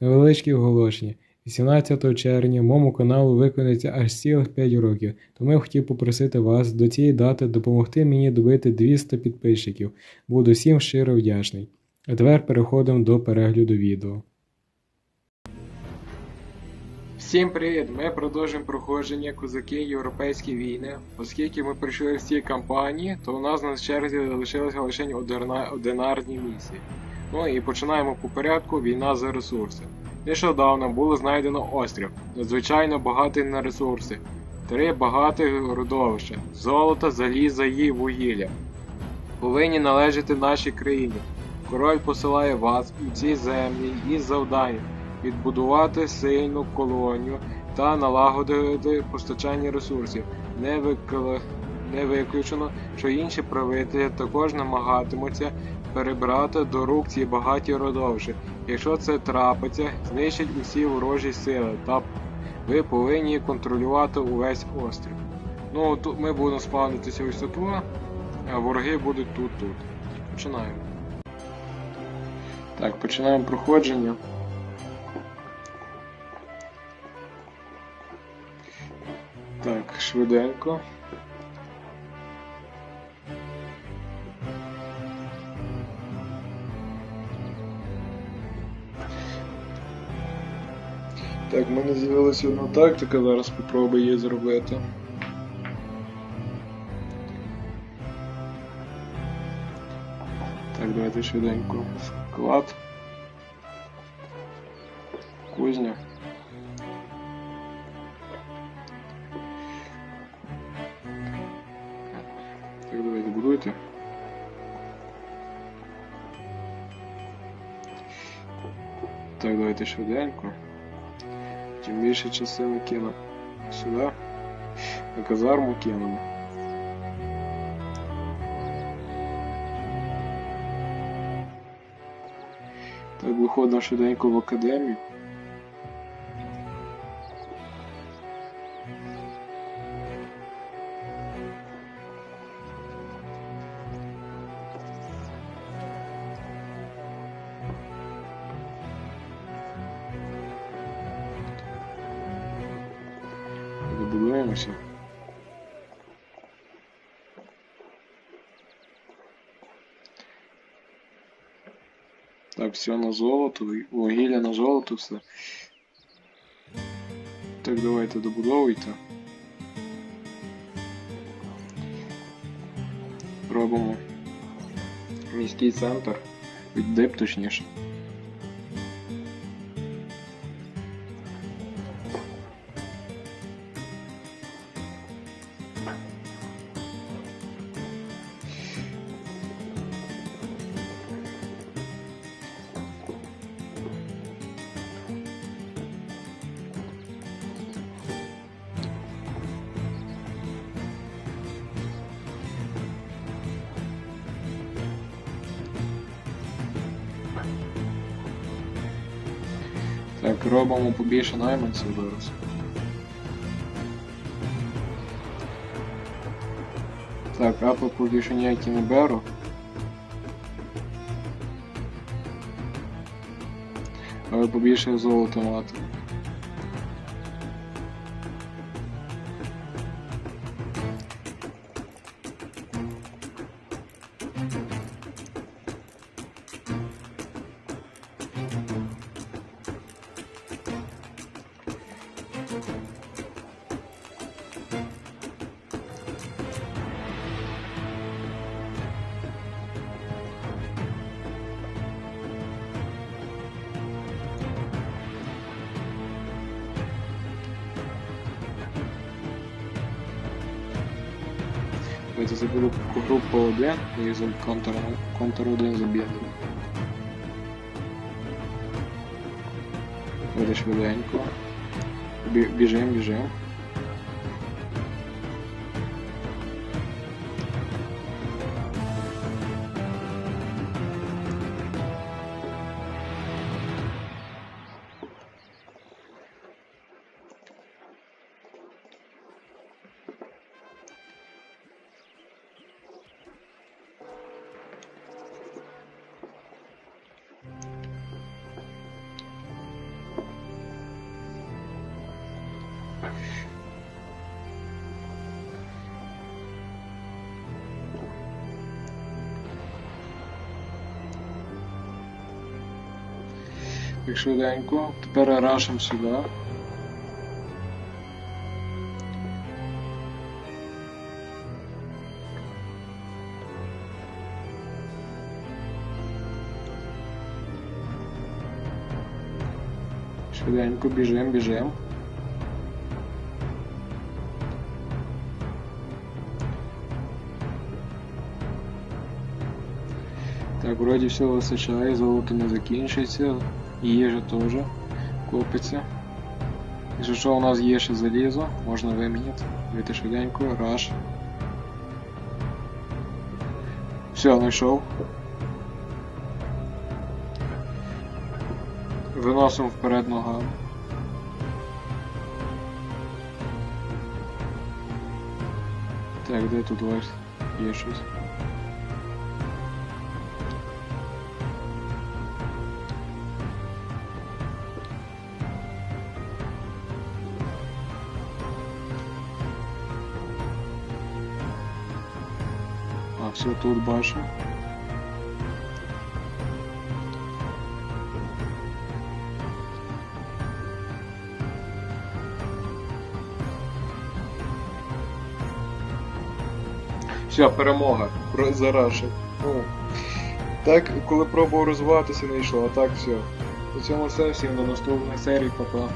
Невеличкі оголошення. 18 червня моєму каналу виконається аж цілих 5 років, тому я хотів попросити вас до цієї дати допомогти мені добити 200 підписчиків. Буду всім щиро вдячний. А тепер переходимо до перегляду відео. Всім привіт! Ми продовжуємо проходження Козаки Європейські війни. Оскільки ми пройшли всі кампанії, то у нас на черзі залишилися лише одинарні місії. Ну і починаємо по порядку війна за ресурси. Нещодавно було знайдено острів, надзвичайно багатий на ресурси, три багатих родовища, золото, заліза і вугілля. Повинні належати нашій країні. Король посилає вас у ці землі із завданням відбудувати сильну колонію та налагодити постачання ресурсів. Не, викли... Не виключено, що інші правителі також намагатимуться перебрати до рук ці багаті родовища. Якщо це трапиться, знищить усі ворожі сили, та ви повинні контролювати увесь острів. Ну, тут ми будемо спавнитися ось тут, а вороги будуть тут-тут. Починаємо. Так, починаємо проходження. Швиденько. Так, в мене з'явилася одна тактика, зараз спробую її зробити. Так, давайте швиденько. Склад. Кузня. Так, давайте швиденько. Тим більше частини кину сюди. На казарму кинемо. Так, виходимо швиденько в академію. Добудуємося. Так, все на золото, вугілля на золото, все. Так, давайте добудовуйте. Робимо міський центр. Віддип точніше. Так, робимо побільше найманців зараз. Так, поки що ніякі не беру. Але побільше золота мати. Давайте заберу групу 1 і за контур, контур 1 забігаю. Давайте швиденько. Бі- Біжим, біжим. Так швиденько. Тепер рашим сюди. Швиденько біжим, біжим. Так, вроді все вистачає, золото не закінчується, їжа теж копиться. Якщо що, у нас є ще залізо, можна виміняти. Вийти швиденько, раш. Все, знайшов. Виносимо вперед ногами. Так, де тут ось є щось? А, все тут бачу. Все, перемога. Зарашив. Ну, так, коли пробував розвиватися, не йшло, а так все. У цьому все, всім до наступної серії, па-па.